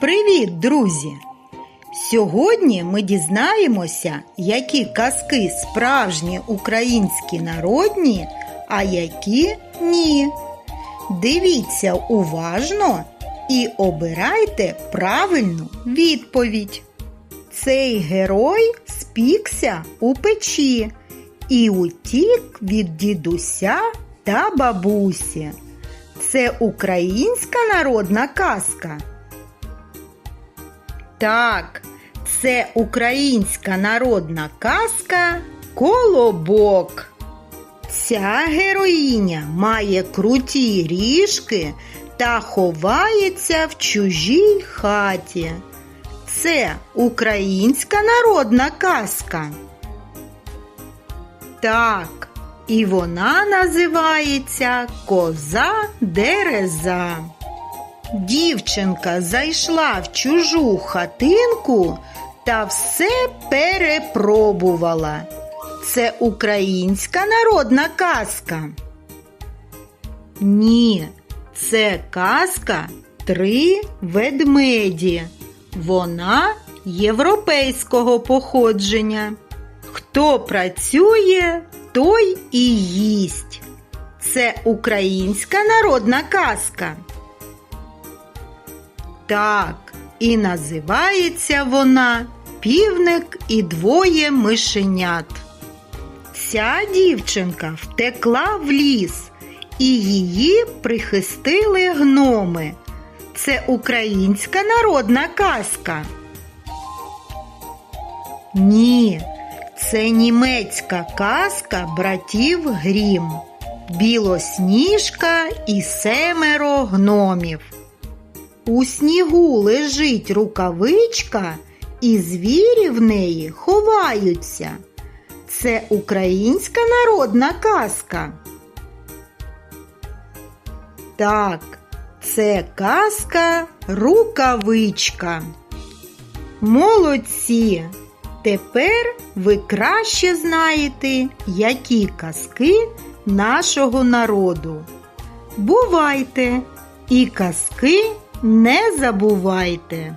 Привіт, друзі! Сьогодні ми дізнаємося, які казки справжні українські народні, а які ні. Дивіться уважно і обирайте правильну відповідь. Цей герой спікся у печі і утік від дідуся та бабусі. Це українська народна казка. Так, це українська народна казка Колобок. Ця героїня має круті ріжки та ховається в чужій хаті. Це українська народна казка. Так, і вона називається Коза Дереза. Дівчинка зайшла в чужу хатинку та все перепробувала. Це українська народна казка. Ні, це казка Три ведмеді. Вона європейського походження. Хто працює, той і їсть. Це українська народна казка. Так, і називається вона Півник і двоє мишенят. Ця дівчинка втекла в ліс, і її прихистили гноми. Це українська народна казка. Ні, це німецька казка братів Грім. Білосніжка і семеро гномів. У снігу лежить рукавичка, і звірі в неї ховаються. Це українська народна казка. Так, це казка рукавичка. Молодці! Тепер ви краще знаєте, які казки нашого народу. Бувайте і казки не забувайте!